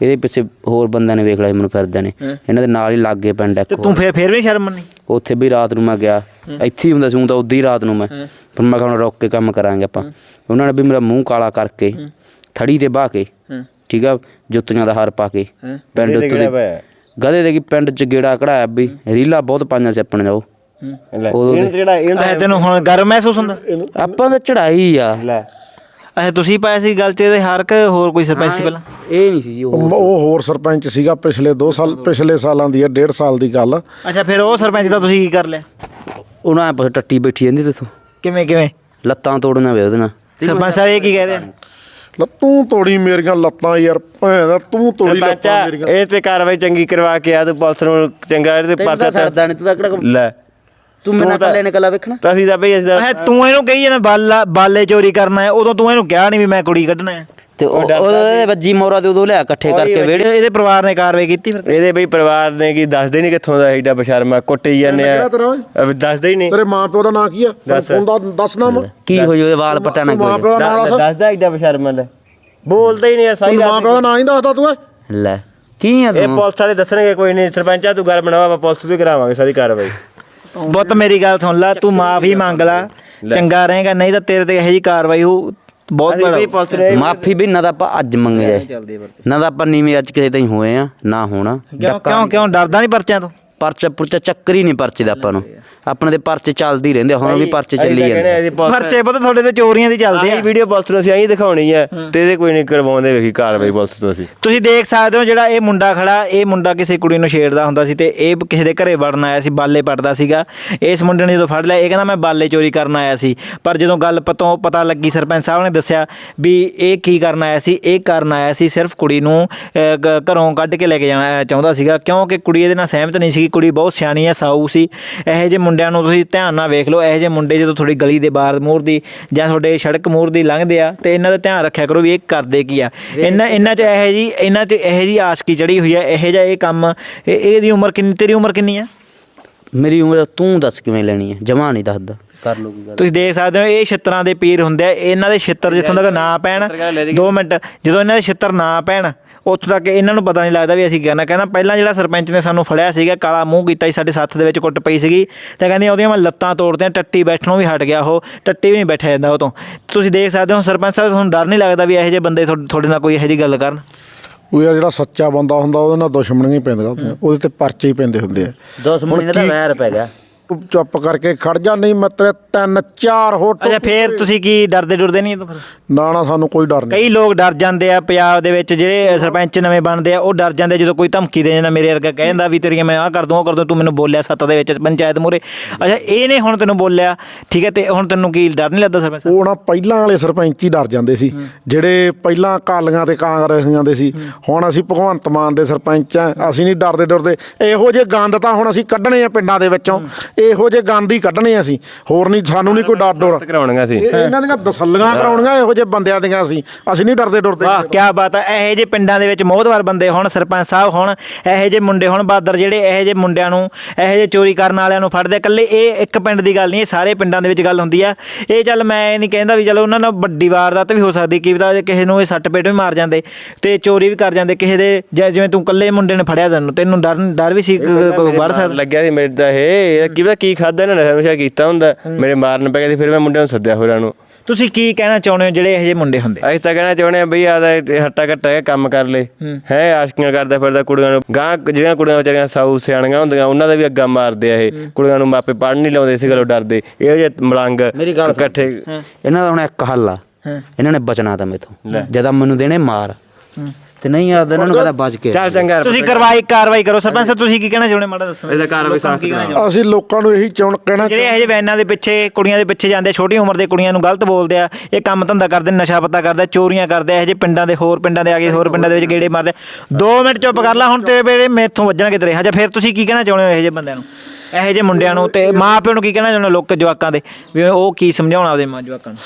ਇਹਦੇ ਪਿੱਛੇ ਹੋਰ ਬੰਦਿਆਂ ਨੇ ਵੇਖ ਲਿਆ ਸੀ ਮੈਨੂੰ ਫਿਰਦੇ ਨੇ। ਇਹਨਾਂ ਦੇ ਨਾਲ ਹੀ ਲੱਗੇ ਪਿੰਡ ਇੱਕ ਤੇ ਤੂੰ ਫੇਰ ਫੇਰ ਵੀ ਨੀ ਸ਼ਰਮ ਮੰਨੀ? ਉੱਥੇ ਵੀ ਰਾਤ ਨੂੰ ਮੈਂ ਗਿਆ। ਇੱਥੇ ਹੀ ਹੁੰਦਾ ਸੀ ਊਂ ਤਾਂ ਉਦੋਂ ਹੀ ਰਾਤ ਨੂੰ ਮੈਂ। ਫਿਰ ਮੈਂ ਕਿਹਾ ਹੁਣ ਰੁੱਕ ਕੇ ਕੰਮ ਕਰਾਂਗੇ ਆਪਾਂ। ਉਹਨਾਂ ਨੇ ਵੀ ਮੇਰਾ ਮੂੰਹ ਕਾਲਾ ਕਰਕੇ ਥੜੀ ਤੇ ਬਾਹ ਕੇ ਠੀਕ ਆ ਜੁੱਤੀਆਂ ਦਾ ਹਾਰ ਪਾ ਕੇ ਪਿੰਡ ਉੱਤੇ ਪਾਇਆ ਗਧੇ ਦੇ ਕੀ ਪਿੰਡ ਚ ਗੇੜਾ ਕਢਾਇਆ ਵੀ ਰੀਲਾ ਬਹੁਤ ਪਾਈਆਂ ਸੀ ਆਪਣੇ ਨਾਲ ਉਹ। ਲੈ ਉਦੋਂ ਇਹਨੂੰ ਜਿਹੜਾ ਇਹਨੂੰ ਐ ਤੈਨੂੰ ਹੁਣ ਗਰਮ ਮਹਿਸੂਸ ਹੁੰਦਾ? ਆਪਾਂ ਤਾਂ ਚੜਾਈ ਆ। ਲੈ। ਅੱਛਾ ਤੁਸੀਂ ਪਾਇਆ ਸੀ ਗੱਲ ਚ ਇਹਦੇ ਹਾਰ ਕੇ ਹੋਰ ਕੋਈ ਸਰਪੰਚ ਸੀ ਪਹਿਲਾਂ? ਇਹ ਨਹੀਂ ਸੀ ਜੀ ਉਹ ਉਹ ਹੋਰ ਸਰਪੰਚ ਸੀਗਾ ਪਿਛਲੇ 2 ਸਾਲ ਪਿਛਲੇ ਸਾਲਾਂ ਦੀ ਹੈ 1.5 ਸਾਲ ਦੀ ਗੱਲ। ਅੱਛਾ ਫਿਰ ਉਹ ਸਰਪੰਚ ਦਾ ਤੁਸੀਂ ਕੀ ਕਰ ਲਿਆ? ਉਹਨਾਂ ਐ ਟੱਟੀ ਬੈਠੀ ਜਾਂਦੀ ਤੇ ਕਿਵੇਂ ਕਿਵੇਂ? ਲੱਤਾਂ ਤੋੜਨਾ ਵੇ ਉਹਦੇ ਨਾਲ। ਸਰਪੰਚ ਸਾਹਿਬ ਇਹ ਕੀ ਕਹਦੇ ਲੈ ਤੂੰ ਤੋੜੀ ਮੇਰੀਆਂ ਲੱਤਾਂ ਯਾਰ ਭੈਣ ਦਾ ਤੂੰ ਤੋੜੀ ਲੱਤਾਂ ਮੇਰੀਆਂ। ਇਹ ਤੇ ਕਾਰਵਾਈ ਚੰਗੀ ਕਰਵਾ ਕੇ ਆ ਤੂੰ ਪੁਲਿਸ ਨੂੰ ਚੰਗਾ ਇਹਦੇ ਪਰਚਾ ਤਾਂ ਸਰਦਾ ਤੂੰ ਤਾਂ ਕਿਹੜਾ ਲੈ। ਤੂੰ ਮੇਰੇ ਨਾਲ ਕੱਲੇ ਨੇ ਕੱਲਾ ਵੇਖਣਾ। ਤਾਂ ਅਸੀਂ ਤਾਂ ਬਈ ਅਸੀਂ ਤਾਂ ਤੂੰ ਇਹਨੂੰ ਕਹੀ ਜਾਂਦਾ ਬਾਲਾ ਬਾਲੇ ਚੋਰੀ ਕਰਨਾ ਹੈ ਉਦੋਂ ਤੂੰ ਇਹਨੂੰ ਕਿਹਾ ਨਹੀਂ ਵੀ ਮੈਂ ਕੁੜੀ ਕੱਢਣਾ ਹੈ। ਤੇ ਉਹ ਉਹਦੇ ਵੱਜੀ ਮੋਰਾ ਤੇ ਉਦੋਂ ਲਿਆ ਇਕੱਠੇ ਕਰਕੇ ਵੇੜੇ ਇਹਦੇ ਪਰਿਵਾਰ ਨੇ ਕਾਰਵਾਈ ਕੀਤੀ ਫਿਰ ਇਹਦੇ ਬਈ ਪਰਿਵਾਰ ਨੇ ਕੀ ਦੱਸਦੇ ਨਹੀਂ ਕਿੱਥੋਂ ਦਾ ਐਡਾ ਬਸ਼ਰਮਾ ਕੁੱਟੇ ਜਾਂਦੇ ਆ। ਦੱਸਦੇ ਹੀ ਨਹੀਂ ਤੇਰੇ ਮਾਂ ਪਿਓ ਦਾ ਨਾਂ ਕੀ ਆ? ਫੋਨ ਦਾ ਦੱਸ ਨਾਮ ਕੀ ਹੋ ਜੇ ਉਹਦੇ ਵਾਲ ਪਟਾਣਾ ਮਾਂ ਕੋਈ? ਪਿਓ ਦਾ ਨਾਂ ਦੱਸ ਦੱਸਦਾ ਐਡਾ ਬਸ਼ਰਮਾ ਲੈ। ਬੋਲਦਾ ਹੀ ਨਹੀਂ ਯਾਰ ਸਾਰੀ ਤੂੰ ਮਾਂ ਰਾਤ ਪਿਓ ਦਾ ਨਾਂ ਹੀ ਦੱਸਦਾ ਤੂੰ ਲੈ ਕੀ ਆ ਇਹ ਤੂੰ? ਪੁਲਿਸ ਵਾਲੇ ਦੱਸਣਗੇ ਕੋਈ ਨਹੀਂ ਸਰਪੰਚਾ ਤੂੰ ਗੱਲ ਬਣਾਵਾ ਆਪਾਂ ਪੁਲਿਸ ਤੋਂ ਹੀ ਕਰਾਵਾਂਗੇ ਸਾਰੀ ਕਾਰਵਾਈ। ਬੁੱਤ ਮੇਰੀ ਗੱਲ ਸੁਣ ਲੈ ਤੂੰ ਮਾਫੀ ਮੰਗ ਲੈ ਚੰਗਾ ਰਹੇਗਾ ਨਹੀਂ ਤਾਂ ਤੇਰੇ ਤੇ ਇਹੋ ਜੀ ਕਾਰਵਾਈ ਹੋ ਬਹੁਤ ਬੜਾ ਮਾਫੀ ਵੀ ਨਾ ਤਾਂ ਆਪਾਂ ਅੱਜ ਮੰਗੇ ਜਾਏ ਨਾ ਤਾਂ ਆਪਾਂ ਨੀਵੇਂ ਅੱਜ ਕਿਸੇ ਤਾਈਂ ਹੋਏ ਆ ਨਾ ਹੋਣਾ। ਕਿਉਂ ਕਿਉਂ ਕਿਉਂ? ਡਰਦਾ ਨਹੀਂ ਪਰਚਿਆਂ ਤੋਂ? ਪਰਚਾ ਪੁਰਚਾ ਚੱਕਰ ਹੀ ਨਹੀਂ ਪਰਚੇ ਦਾ ਆਪਾਂ ਨੂੰ। ਆਪਣੇ ਦੇ ਪਰਚੇ ਚੱਲਦੇ ਹੀ ਰਹਿੰਦੇ ਆ, ਹੁਣ ਵੀ ਪਰਚੇ ਚੱਲੀ ਜਾਂਦੇ ਪਰਚੇ ਪਤਾ ਤੁਹਾਡੇ ਤੇ ਚੋਰੀਆਂ ਦੀ ਚੱਲਦੇ ਆ। ਆਹੀ ਵੀਡੀਓ ਪੁਲਿਸ ਨੂੰ ਅਸੀਂ ਆਹੀ ਦਿਖਾਉਣੀ ਆ ਤੇ ਇਹਦੇ ਕੋਈ ਨਹੀਂ ਕਰਵਾਉਂਦੇ ਵੇਖੀ ਕਾਰਵਾਈ ਪੁਲਿਸ ਤੋਂ ਅਸੀਂ। ਤੁਸੀਂ ਦੇਖ ਸਕਦੇ ਹੋ ਜਿਹੜਾ ਇਹ ਮੁੰਡਾ ਖੜਾ ਇਹ ਮੁੰਡਾ ਕਿਸੇ ਕੁੜੀ ਨੂੰ ਛੇੜਦਾ ਹੁੰਦਾ ਸੀ ਤੇ ਇਹ ਕਿਸੇ ਦੇ ਘਰੇ ਵੜਨ ਆਇਆ ਸੀ ਬਾਲੇ ਪਟਦਾ ਸੀਗਾ। ਇਸ ਮੁੰਡੇ ਨੇ ਜਦੋਂ ਫੜ ਲਿਆ ਇਹ ਕਹਿੰਦਾ ਮੈਂ ਬਾਲੇ ਚੋਰੀ ਕਰਨ ਆਇਆ ਸੀ। ਪਰ ਜਦੋਂ ਗੱਲ ਪਤੋਂ ਪਤਾ ਲੱਗੀ ਸਰਪੰਚ ਸਾਹਿਬ ਨੇ ਦੱਸਿਆ ਵੀ ਇਹ ਕੀ ਕਰਨ ਆਇਆ ਸੀ ਇਹ ਕਰਨ ਆਇਆ ਸੀ ਸਿਰਫ ਕੁੜੀ ਨੂੰ ਅਹ, ਗ- ਘਰੋਂ ਕੱਢ ਕੇ ਲੈ ਕੇ ਜਾਣਾ ਚਾਹੁੰਦਾ ਸੀਗਾ। ਕਿਉਂਕਿ ਕੁੜੀ ਇਹਦੇ ਨਾਲ ਸਹਿਮਤ ਨਹੀਂ ਸੀ ਕੁੜੀ ਬਹੁਤ ਸਿਆਣੀ ਹੈ ਸਾਊ ਸੀ। ਇਹੋ ਜਿਹੇ ਮੁੰਡਿਆਂ ਨੂੰ ਤੁਸੀਂ ਧਿਆਨ ਨਾਲ ਵੇਖ ਲਓ ਇਹੋ ਜਿਹੇ ਮੁੰਡੇ ਜਦੋਂ ਤੁਹਾਡੀ ਗਲੀ ਦੇ ਬਾਹਰ ਮੂਹਰ ਦੀ ਜਾਂ ਤੁਹਾਡੇ ਸੜਕ ਮੂਹਰ ਦੀ ਲੰਘਦੇ ਆ ਤੇ ਇਹਨਾਂ ਦਾ ਧਿਆਨ ਰੱਖਿਆ ਕਰੋ ਵੀ ਇਹ ਕਰਦੇ ਕੀ ਆ। ਇਹਨਾਂ ਇਹਨਾਂ 'ਚ ਇਹੋ ਜੀ ਇਹਨਾਂ 'ਚ ਇਹੋ ਜੀ ਆਸ਼ਕੀ ਚੜੀ ਹੋਈ ਹੈ ਇਹੋ ਜਿਹਾ ਇਹ ਕੰਮ ਇਹ- ਇਹਦੀ ਉਮਰ ਕਿੰਨੀ ਤੇਰੀ ਉਮਰ ਕਿੰਨੀ ਆ? ਮੇਰੀ ਉਮਰ ਤੂੰ ਦੱਸ ਕਿਵੇਂ ਲੈਣੀ ਹੈ ਜਮਾ ਨਹੀਂ ਦੱਸਦਾ। ਕਰ ਲੂਗੀ ਗੱਲ ਤੁਸੀਂ ਦੇਖ ਸਕਦੇ ਹੋ ਇਹ ਛਿੱਤਰਾਂ ਦੇ ਪੀਰ ਹੁੰਦੇ ਆ ਇਹਨਾਂ ਦੇ ਛਿੱਤਰ ਜਿੱਥੋਂ ਤੱਕ ਨਾ ਪੈਣ। 2 ਮਿੰਟ ਜਦੋਂ ਇਹਨਾਂ ਦੇ ਛਿੱਤਰ ਨਾ ਪੈਣ ਉੱਥੋਂ ਤੱਕ ਇਹਨਾਂ ਨੂੰ ਪਤਾ ਨਹੀਂ ਲੱਗਦਾ ਵੀ ਅਸੀਂ ਕਰਨਾ ਕਹਿੰਦਾ ਪਹਿਲਾਂ ਜਿਹੜਾ ਸਰਪੰਚ ਨੇ ਸਾਨੂੰ ਫੜਿਆ ਸੀਗਾ ਕਾਲਾ ਮੂੰਹ ਕੀਤਾ ਸੀ ਸਾਡੇ ਸੱਥ ਦੇ ਵਿੱਚ ਕੁੱਟ ਪਈ ਸੀਗੀ। ਤੇ ਕਹਿੰਦੀ ਉਹਦੀਆਂ ਮੈਂ ਲੱਤਾਂ ਤੋੜਦੇ ਟੱਟੀ ਬੈਠਣੋਂ ਵੀ ਹਟ ਗਿਆ ਉਹ ਟੱਟੀ ਵੀ ਨਹੀਂ ਬੈਠਿਆ ਜਾਂਦਾ ਉਹ ਤੋਂ। ਤੁਸੀਂ ਦੇਖ ਸਕਦੇ ਹੋ ਸਰਪੰਚ ਸਾਹਿਬ ਤੁਹਾਨੂੰ ਡਰ ਨਹੀਂ ਲੱਗਦਾ ਵੀ ਇਹੋ ਜਿਹੇ ਬੰਦੇ ਤੁਹਾਡੇ ਨਾਲ ਕੋਈ ਇਹੋ ਜਿਹੀ ਗੱਲ ਕਰਨ? ਉਹ ਯਾਰ ਜਿਹੜਾ ਸੱਚਾ ਬੰਦਾ ਹੁੰਦਾ ਉਹਦੇ ਨਾਲ ਦੁਸ਼ਮਣੀਆਂ ਹੀ ਪੈਂਦੀਆਂ। ਉਹਦੇ ਤੇ ਪਰਚੇ ਹੀ ਪੈਂਦੇ ਹੁੰਦੇ ਆ। ਦੁਸ਼ਮਣੀ ਦਾ ਵੈਰ ਪੈ ਗਿਆ। ਚੁੱਪ ਕਰਕੇ ਖੜ ਜਾ ਨਹੀਂ ਮੈਂ ਤੇਰੇ ਤਿੰਨ ਚਾਰ ਹੋਰ ਅੱਛਾ ਫੇਰ ਤੁਸੀਂ ਕੀ ਡਰਦੇ ਡੁਰਦੇ ਨਹੀਂ ਤੋਂ ਫਿਰ? ਨਾ ਨਾ ਸਾਨੂੰ ਕੋਈ ਡਰ ਨਹੀਂ। ਕਈ ਲੋਕ ਡਰ ਜਾਂਦੇ ਆ ਪੰਜਾਬ ਦੇ ਵਿੱਚ ਜਿਹੜੇ ਸਰਪੰਚ ਨਵੇਂ ਬਣਦੇ ਆ ਉਹ ਡਰ ਜਾਂਦੇ ਜਦੋਂ ਕੋਈ ਧਮਕੀ ਦੇ ਜਾਂਦਾ ਮੇਰੇ ਵਰਗਾ ਕਹਿ ਜਾਂਦਾ ਵੀ ਤੇਰੀਆਂ ਮੈਂ ਆਹ ਕਰ ਦੂੰ ਉਹ ਕਰ ਦੂੰ ਤੂੰ ਮੈਨੂੰ ਬੋਲਿਆ ਸੱਤ ਦੇ ਵਿੱਚ ਪੰਚਾਇਤ ਮੂਰੇ ਅੱਛਾ ਇਹ ਨੇ ਹੁਣ ਤੈਨੂੰ ਬੋਲਿਆ ਠੀਕ ਹੈ ਤੇ ਹੁਣ ਤੈਨੂੰ ਕੀ ਡਰ ਨਹੀਂ ਲੱਗਦਾ ਸਰਪੰਚ? ਉਹ ਨਾ ਪਹਿਲਾਂ ਵਾਲੇ ਸਰਪੰਚ ਹੀ ਡਰ ਜਾਂਦੇ ਸੀ ਜਿਹੜੇ ਪਹਿਲਾਂ ਕਾਲੀਆਂ ਤੇ ਕਾਂਗਰਸੀਆਂ ਦੇ ਸੀ। ਹੁਣ ਅਸੀਂ ਭਗਵੰਤ ਮਾਨ ਦੇ ਸਰਪੰਚ ਆ ਅਸੀਂ ਨਹੀਂ ਡਰਦੇ ਡਰਦੇ। ਇਹੋ ਜਿਹੇ ਗੰਦ ਤਾਂ ਹੁਣ ਅਸੀਂ ਕੱਢਣੇ ਆ ਪਿੰਡਾਂ ਦੇ ਵਿੱਚੋਂ। ਇਹੋ ਜਿਹੇ ਗੰਦ ਹੀ ਕੱਢਣੇ ਆ ਅਸੀਂ। ਹੋਰ ਨਹੀਂ ਸਾਨੂੰ ਨਹੀਂ ਕੋਈ ਡਰ ਡਰ। ਸਖਤ ਕਰਾਉਣੀਆਂ ਸੀ। ਇਹ- ਇਹਨਾਂ ਦੀਆਂ ਦਸੱਲੀਆਂ ਕਰਾਉਣੀਆਂ ਇਹੋ ਜਿਹੇ ਬੰਦਿਆਂ ਦੀਆਂ ਅਸੀਂ ਅਸੀਂ ਨਹੀਂ ਡਰਦੇ ਡਰਦੇ। ਵਾਹ ਕੀ ਬਾਤ ਹੈ ਇਹੋ ਜਿਹੇ ਪਿੰਡਾਂ ਦੇ ਵਿੱਚ ਮੋਹਤਵਾਰ ਬੰਦੇ ਹੁਣ ਸਰਪੰਚ ਸਾਹਿਬ ਹੁਣ ਇਹੋ ਜਿਹੇ ਮੁੰਡੇ ਹੁਣ ਬਾਦਰ ਜਿਹੜੇ ਇਹੋ ਜਿਹੇ ਮੁੰਡਿਆਂ ਨੂੰ ਇਹੋ ਜਿਹੇ ਚੋਰੀ ਕਰਨ ਵਾਲਿਆਂ ਨੂੰ ਫੜਦੇ ਇਕੱਲੇ ਇਹ ਇੱਕ ਪਿੰਡ ਦੀ ਗੱਲ ਨਹੀਂ ਇਹ ਸਾਰੇ ਪਿੰਡਾਂ ਦੇ ਵਿੱਚ ਗੱਲ ਹੁੰਦੀ ਆ। ਇਹ ਚੱਲ ਮੈਂ ਇਹ ਨਹੀਂ ਕਹਿੰਦਾ ਵੀ ਚਲੋ ਉਹਨਾਂ ਨਾਲ ਵੱਡੀ ਵਾਰਦਾਤ ਵੀ ਹੋ ਸਕਦੀ ਕੀ ਪਤਾ ਜੇ ਕਿਸੇ ਨੂੰ ਇਹ ਸੱਟ ਪੇਟ ਵੀ ਮਾਰ ਜਾਂਦੇ ਤੇ ਚੋਰੀ ਵੀ ਕਰ ਜਾਂਦੇ। ਕਿਸੇ ਦੇ ਜਾਂ ਜਿਵੇਂ ਤੂੰ ਇਕੱਲੇ ਮੁੰਡੇ ਨੇ ਫੜਿਆ ਤੈਨੂੰ ਤੈਨੂੰ ਡਰ ਡਰ ਵੀ ਸੀ ਕੋਈ ਵੜ ਸਕਦਾ। ਲੱਗਿਆ ਸੀ ਮੇਰੇ ਤਾਂ ਇਹ ਕੀ ਪਤਾ ਕੀ ਖਾਦਾ ਇਹਨਾਂ ਨੇ ਹਮੇਸ਼ਾ ਕੀਤਾ ਹੁੰਦਾ ਮੇਰੇ ਮਾਰਨ ਪੈ ਗਿਆ ਸੀ ਫਿਰ ਮੈਂ ਮੁੰਡਿਆਂ ਨੂੰ ਸੱਦਿਆ ਹੋਰਾਂ ਨੂੰ। ਤੁਸੀਂ ਕੀ ਕਹਿਣਾ ਚਾਹੁੰਦੇ ਹੋ ਜਿਹੜੇ ਇਹੋ ਜਿਹੇ ਮੁੰਡੇ ਹੁੰਦੇ? ਅਸੀਂ ਤਾਂ ਕਹਿਣਾ ਚਾਹੁੰਦੇ ਆ ਬਈ ਆਦਾ ਹੱਟਾ ਘੱਟਾ ਇਹ ਕੰਮ ਕਰ ਲੈ। ਹੈ ਆਸ਼ਕੀਆਂ ਕਰਦਾ ਫਿਰਦਾ ਕੁੜੀਆਂ ਨੂੰ ਗਾਂ ਜਿਹੜੀਆਂ ਕੁੜੀਆਂ ਵਿਚਾਰੀਆਂ ਸਾਊ ਸਿਆਣੀਆਂ ਹੁੰਦੀਆਂ ਉਹਨਾਂ ਦਾ ਵੀ ਅੱਗਾ ਮਾਰਦੇ ਆ ਇਹ। ਕੁੜੀਆਂ ਨੂੰ ਮਾਪੇ ਪੜ੍ਹ ਨਹੀਂ ਲਾਉਂਦੇ ਇਸ ਗੱਲੋਂ ਡਰਦੇ। ਇਹੋ ਜਿਹੇ ਮਲੰਗ। ਇਕੱਠੇ ਇਹਨਾਂ ਦਾ ਹੁਣ ਇੱਕ ਹੱਲ ਆ। ਇਹਨਾਂ ਨੇ ਬਚਣਾ ਤਾਂ ਮੇਥੋਂ। ਜਦਾਂ ਮੈਨੂੰ ਦੇਣੇ ਮਾਰ। ਤੇ ਨਹੀਂ ਆਦਾ ਇਹਨਾਂ ਨੂੰ ਕਹਿੰਦਾ ਬਚ ਕੇ ਚੱਲ ਚੰਗਾ ਤੁਸੀਂ ਕਾਰਵਾਈ ਕਾਰਵਾਈ ਕਰੋ। ਸਰਪੰਚ ਸਾਹਿਬ ਤੁਸੀਂ ਕੀ ਕਹਿਣਾ ਚਾਹੁੰਦੇ? ਮਾੜਾ ਦੱਸੋ। ਇਹਦਾ ਕਾਰਵਾਈ ਸਖਤ ਕਰਾਓ ਅਸੀਂ ਲੋਕਾਂ ਨੂੰ ਇਹੀ ਚਾਹਣ ਕਹਿਣਾ ਜਿਹੜੇ ਇਹੋ ਜਿਹੇ ਵੈਨਾਂ ਦੇ ਪਿੱਛੇ ਕੁੜੀਆਂ ਦੇ ਪਿੱਛੇ ਜਾਂਦੇ ਛੋਟੀ ਉਮਰ ਦੇ ਕੁੜੀਆਂ ਨੂੰ ਗਲਤ ਬੋਲਦੇ ਆ ਇਹ ਕੰਮ ਧੰਦਾ ਕਰਦੇ ਨਸ਼ਾ ਪੱਤਾ ਕਰਦੇ ਚੋਰੀਆਂ ਕਰਦੇ ਆ, ਇਹੋ ਜਿਹੇ ਪਿੰਡਾਂ ਦੇ ਹੋਰ ਪਿੰਡਾਂ ਦੇ ਆ ਕੇ ਹੋਰ ਪਿੰਡਾਂ ਦੇ ਵਿੱਚ ਗੇੜੇ ਮਾਰਦੇ 2 ਮਿੰਟ ਚੁੱਪ ਕਰ ਲੈ ਹੁਣ ਤੇਰੇ ਵੇਲੇ ਮੈਥੋਂ ਵੱਜਣਗੇ ਤੇਰੇ। ਹਜੇ ਫਿਰ ਤੁਸੀਂ ਕੀ ਕਹਿਣਾ ਚਾਹੁੰਦੇ ਹੋ ਇਹੋ ਜਿਹੇ ਬੰਦਿਆਂ ਨੂੰ? ਇਹੋ ਜਿਹੇ ਮੁੰਡਿਆਂ ਨੂੰ ਤੇ ਮਾਂ ਪਿਓ ਨੂੰ ਕੀ ਕਹਿਣਾ ਚਾਹੁੰਦੇ ਹੋ ਲੋਕ ਜਵਾਕਾਂ ਦੇ? ਵੀ ਉਹ ਕੀ ਸਮਝਾਉਣਾ ਆਪਦੇ ਮਾਂ ਜਵਾਕਾਂ ਨੂੰ?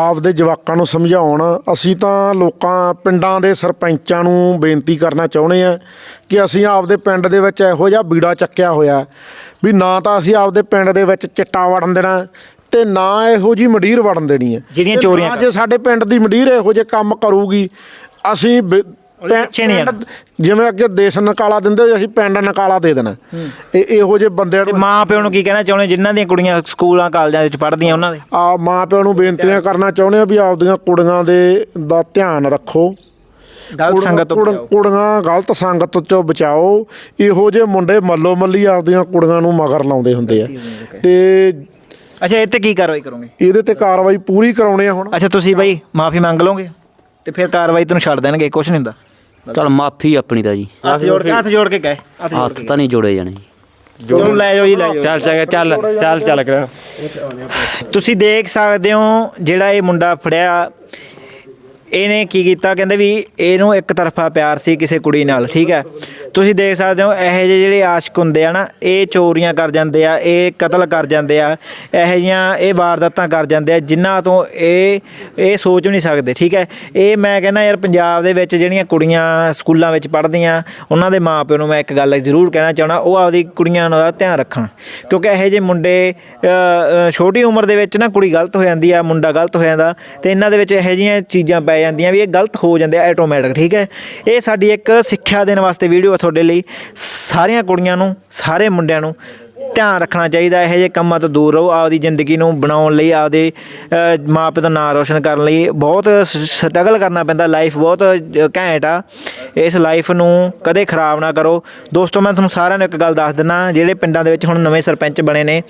ਆਪਦੇ ਜਵਾਕਾਂ ਨੂੰ ਸਮਝਾਉਣ। ਅਸੀਂ ਤਾਂ ਲੋਕਾਂ ਪਿੰਡਾਂ ਦੇ ਸਰਪੰਚਾਂ ਨੂੰ ਬੇਨਤੀ ਕਰਨਾ ਚਾਹੁੰਦੇ ਆ ਕਿ ਅਸੀਂ ਆਪਦੇ ਪਿੰਡ ਦੇ ਵਿੱਚ ਇਹੋ ਜਿਹਾ ਬੀੜਾ ਚੱਕਿਆ ਹੋਇਆ। ਵੀ ਨਾ ਤਾਂ ਅਸੀਂ ਆਪਦੇ ਪਿੰਡ ਦੇ ਵਿੱਚ ਚਿੱਟਾ ਵੜਨ ਦੇਣਾ ਤੇ ਨਾ ਇਹੋ ਜੀ ਮੰਡੀਰ ਵੜਨ ਦੇਣੀ ਹੈ। ਜਿਹੜੀਆਂ ਤੇ ਚੋਰੀਆਂ ਨਾ ਜੇ ਸਾਡੇ ਪਿੰਡ ਦੀ ਮੰਡੀਰ ਇਹੋ ਜਿਹੇ ਕੰਮ ਕਰੂਗੀ ਅਸੀਂ ਬ- ਪਿੰ- ਪਿੱਛੇ ਨਹੀਂ ਪਿੰਡ- ਜਿਵੇਂ ਅੱਗੇ ਦੇਸ਼ ਨਕਾਲਾ ਦਿੰਦੇ ਅਸੀਂ ਪਿੰਡ ਨਕਾਲਾ ਦੇ ਦੇਣਾ। ਇਹ ਇਹੋ ਜਿਹੇ ਬੰਦਿਆਂ ਤੇ ਨੂੰ ਮਾਂ ਪਿਓ ਨੂੰ ਕੀ ਕਹਿਣਾ ਚਾਹੁੰਦੇ? ਜਿਨ੍ਹਾਂ ਦੀਆਂ ਕੁੜੀਆਂ ਸਕੂਲਾਂ ਕਾਲਜਾਂ ਵਿੱਚ ਪੜ੍ਹਦੀਆਂ ਉਹਨਾਂ ਦੇ? ਆ ਮਾਂ ਪਿਓ ਨੂੰ ਬੇਨਤੀਆਂ ਕਰਨਾ ਚਾਹੁੰਦੇ ਆ ਵੀ ਆਪਦੀਆਂ ਕੁੜੀਆਂ ਦੇ ਦਾ ਧਿਆਨ ਰੱਖੋ। ਗਲਤ ਸੰਗਤ ਤੋਂ ਕੁੜ- ਬਚਾਓ। ਕੁੜੀਆਂ ਗਲਤ ਸੰਗਤ ਚੋਂ ਬਚਾਓ। ਇਹੋ ਜਿਹੇ ਮੁੰਡੇ ਮੱਲੋ ਮੱਲੀ ਆਪਦੀਆਂ ਕੁੜੀਆਂ ਨੂੰ ਮਗਰ ਲਾਉਂਦੇ ਹੁੰਦੇ ਆ। ਤੇ ਅੱਛਾ ਇਹ ਤੇ ਕੀ ਕਾਰਵਾਈ ਕਰੋਗੇ? ਇਹਦੇ ਤੇ ਕਾਰਵਾਈ ਪੂਰੀ ਕਰਾਉਣੇ ਆ ਹੁਣ। ਅੱਛਾ ਤੁਸੀਂ ਬਾਈ ਮਾਫੀ ਮੰਗ ਲਓਗੇ ਤੇ ਫਿਰ ਕਾਰਵਾਈ ਤੈਨੂੰ ਛੱਡ ਦੇਣਗੇ ਕੁਝ ਨਹੀਂ ਹੁੰਦਾ। ਚਲ ਮਾਫੀ ਆਪਣੀ ਦਾ ਜੀ। ਹੱਥ ਜੋੜ ਕੇ ਹੱਥ ਜੋੜ ਕੇ ਕਹੇ ਹੱਥ ਜੋੜ ਹੱਥ ਤਾਂ ਨਹੀਂ ਜੋੜੇ ਜਾਣੇ। ਜੀ ਚਲੋ ਲੈ ਜਾਓ ਜੀ ਲੈ ਜਾਓ। ਚੱਲ ਚੰਗਾ ਚੱਲ ਚੱਲ ਚੱਲ ਕਰਾਂ। ਤੁਸੀਂ ਦੇਖ ਸਕਦੇ ਹੋ ਜਿਹੜਾ ਇਹ ਮੁੰਡਾ ਫੜਿਆ ਇਹਨੇ ਕੀ ਕੀਤਾ? ਕਹਿੰਦੇ ਵੀ ਇਹਨੂੰ ਇੱਕ ਤਰਫਾ ਪਿਆਰ ਸੀ ਕਿਸੇ ਕੁੜੀ ਨਾਲ, ਠੀਕ ਹੈ? ਤੁਸੀਂ ਦੇਖ ਸਕਦੇ ਹੋ, ਇਹੋ ਜਿਹੇ ਜਿਹੜੇ ਆਸ਼ਕ ਹੁੰਦੇ ਆ ਨਾ, ਇਹ ਚੋਰੀਆਂ ਕਰ ਜਾਂਦੇ ਆ, ਇਹ ਕਤਲ ਕਰ ਜਾਂਦੇ ਆ, ਇਹੋ ਜਿਹੀਆਂ ਇਹ ਵਾਰਦਾਤਾਂ ਕਰ ਜਾਂਦੇ ਆ, ਜਿਨ੍ਹਾਂ ਤੋਂ ਇਹ ਇਹ ਸੋਚ ਨਹੀਂ ਸਕਦੇ, ਠੀਕ ਹੈ? ਇਹ ਮੈਂ ਕਹਿੰਦਾ ਯਾਰ, ਪੰਜਾਬ ਦੇ ਵਿੱਚ ਜਿਹੜੀਆਂ ਕੁੜੀਆਂ ਸਕੂਲਾਂ ਵਿੱਚ ਪੜ੍ਹਦੀਆਂ, ਉਹਨਾਂ ਦੇ ਮਾਪਿਆਂ ਨੂੰ ਮੈਂ ਇੱਕ ਗੱਲ ਜ਼ਰੂਰ ਕਹਿਣਾ ਚਾਹਣਾ ਉਹ ਆਪਦੀ ਕੁੜੀਆਂ ਦਾ ਧਿਆਨ ਰੱਖਣ। ਕਿਉਂਕਿ ਇਹੋ ਜਿਹੇ ਮੁੰਡੇ ਛੋਟੀ ਉਮਰ ਦੇ ਵਿੱਚ ਨਾ ਕੁੜੀ ਗਲਤ ਹੋ ਜਾਂਦੀ ਆ, ਮੁੰਡਾ ਗਲਤ ਹੋ ਜਾਂਦਾ ਤੇ ਇਹਨਾਂ ਦੇ ਵਿੱਚ ਇਹੋ ਜਿਹੀਆਂ ਚੀਜ਼ਾਂ ਪੈ ਜਾਂਦੀਆਂ ਵੀ ਇਹ ਗਲਤ ਹੋ ਜਾਂਦੇ ਆ ਆਟੋਮੈਟਿਕ ਠੀਕ ਹੈ? ਇਹ ਸਾਡੀ ਇੱਕ ਸਿੱਖਿਆ ਦੇਣ ਵਾਸਤੇ ਵੀਡੀਓ ਆ ਤੁਹਾਡੇ ਲਈ। ਸਾਰੀਆਂ ਕੁੜੀਆਂ ਨੂੰ, ਸਾਰੇ ਮੁੰਡਿਆਂ ਨੂੰ ਧਿਆਨ ਰੱਖਣਾ ਚਾਹੀਦਾ ਇਹੋ ਜਿਹੇ ਕੰਮਾਂ ਤੋਂ ਦੂਰ ਰਹੋ ਆਪਦੀ ਜ਼ਿੰਦਗੀ ਨੂੰ ਬਣਾਉਣ ਲਈ ਆਪਦੇ ਅ, ਮਾਪੇ ਦਾ ਨਾਂ ਰੋਸ਼ਨ ਕਰਨ ਲਈ ਬਹੁਤ ਸਟਰਗਲ ਕਰਨਾ ਪੈਂਦਾ ਲਾਈਫ ਬਹੁਤ ਘੈਂਟ ਆ। ਇਸ ਲਾਈਫ ਨੂੰ ਕਦੇ ਖਰਾਬ ਨਾ ਕਰੋ। ਦੋਸਤੋ ਮੈਂ ਤੁਹਾਨੂੰ ਸਾਰਿਆਂ ਨੂੰ ਇੱਕ ਗੱਲ ਦੱਸ ਦਿੰਦਾ ਜਿਹੜੇ ਪਿੰਡਾਂ ਦੇ ਵਿੱਚ ਹੁਣ ਨਵੇਂ ਸਰਪੰਚ ਬਣੇ ਨੇ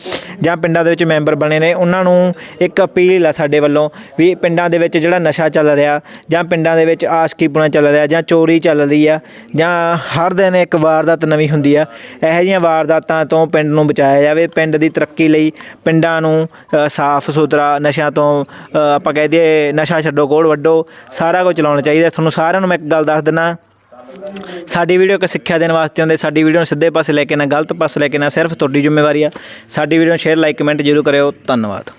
ਜਾਂ ਪਿੰਡਾਂ ਦੇ ਵਿੱਚ ਮੈਂਬਰ ਬਣੇ ਨੇ ਉਹਨਾਂ ਨੂੰ ਇੱਕ ਅਪੀਲ ਆ ਸਾਡੇ ਵੱਲੋਂ ਵੀ ਪਿੰਡਾਂ ਦੇ ਵਿੱਚ ਜਿਹੜਾ ਨਸ਼ਾ ਚੱਲ ਰਿਹਾ ਜਾਂ ਪਿੰਡਾਂ ਦੇ ਵਿੱਚ ਆਸ਼ਕੀਪੁਣਾ ਚੱਲ ਰਿਹਾ ਜਾਂ ਚੋਰੀ ਚੱਲ ਰਹੀ ਆ ਜਾਂ ਹਰ ਦਿਨ ਇੱਕ ਵਾਰਦਾਤ ਨਵੀਂ ਹੁੰਦੀ ਆ ਇਹੋ ਜਿਹੀਆਂ ਵਾਰਦਾਤਾਂ ਤੋਂ ਪਿੰਡ ਨੂੰ ਬਚਾਇਆ ਜਾਵੇ ਪਿੰਡ ਦੀ ਤਰੱਕੀ ਲਈ, ਪਿੰਡਾਂ ਨੂੰ ਸਾਫ਼ ਸੁਥਰਾ ਨਸ਼ਿਆਂ ਤੋਂ ਆਪਾਂ ਕਹਿ ਦਈਏ ਨਸ਼ਾ ਛੱਡੋ ਕੋਲ ਵੱਡੋ ਸਾਰਾ ਕੁਝ ਚਲਾਉਣਾ ਚਾਹੀਦਾ। ਤੁਹਾਨੂੰ ਸਾਰਿਆਂ ਨੂੰ ਮੈਂ ਇੱਕ ਗੱਲ ਦੱਸ ਦਿੰਦਾ, ਸਾਡੀ ਵੀਡੀਓ ਇੱਕ ਸਿੱਖਿਆ ਦੇਣ ਵਾਸਤੇ ਹੁੰਦੇ ਸਾਡੀ ਵੀਡੀਓ ਨੂੰ ਸਿੱਧੇ ਪਾਸੇ ਲੈ ਕੇ ਨਾ, ਗਲਤ ਪਾਸੇ ਲੈ ਕੇ ਨਾ, ਸਿਰਫ ਤੁਹਾਡੀ ਜ਼ਿੰਮੇਵਾਰੀ ਆ। ਸਾਡੀ ਵੀਡੀਓ ਨੂੰ ਸ਼ੇਅਰ ਲਾਈਕ ਕਮੈਂਟ ਜ਼ਰੂਰ ਕਰਿਓ। ਧੰਨਵਾਦ।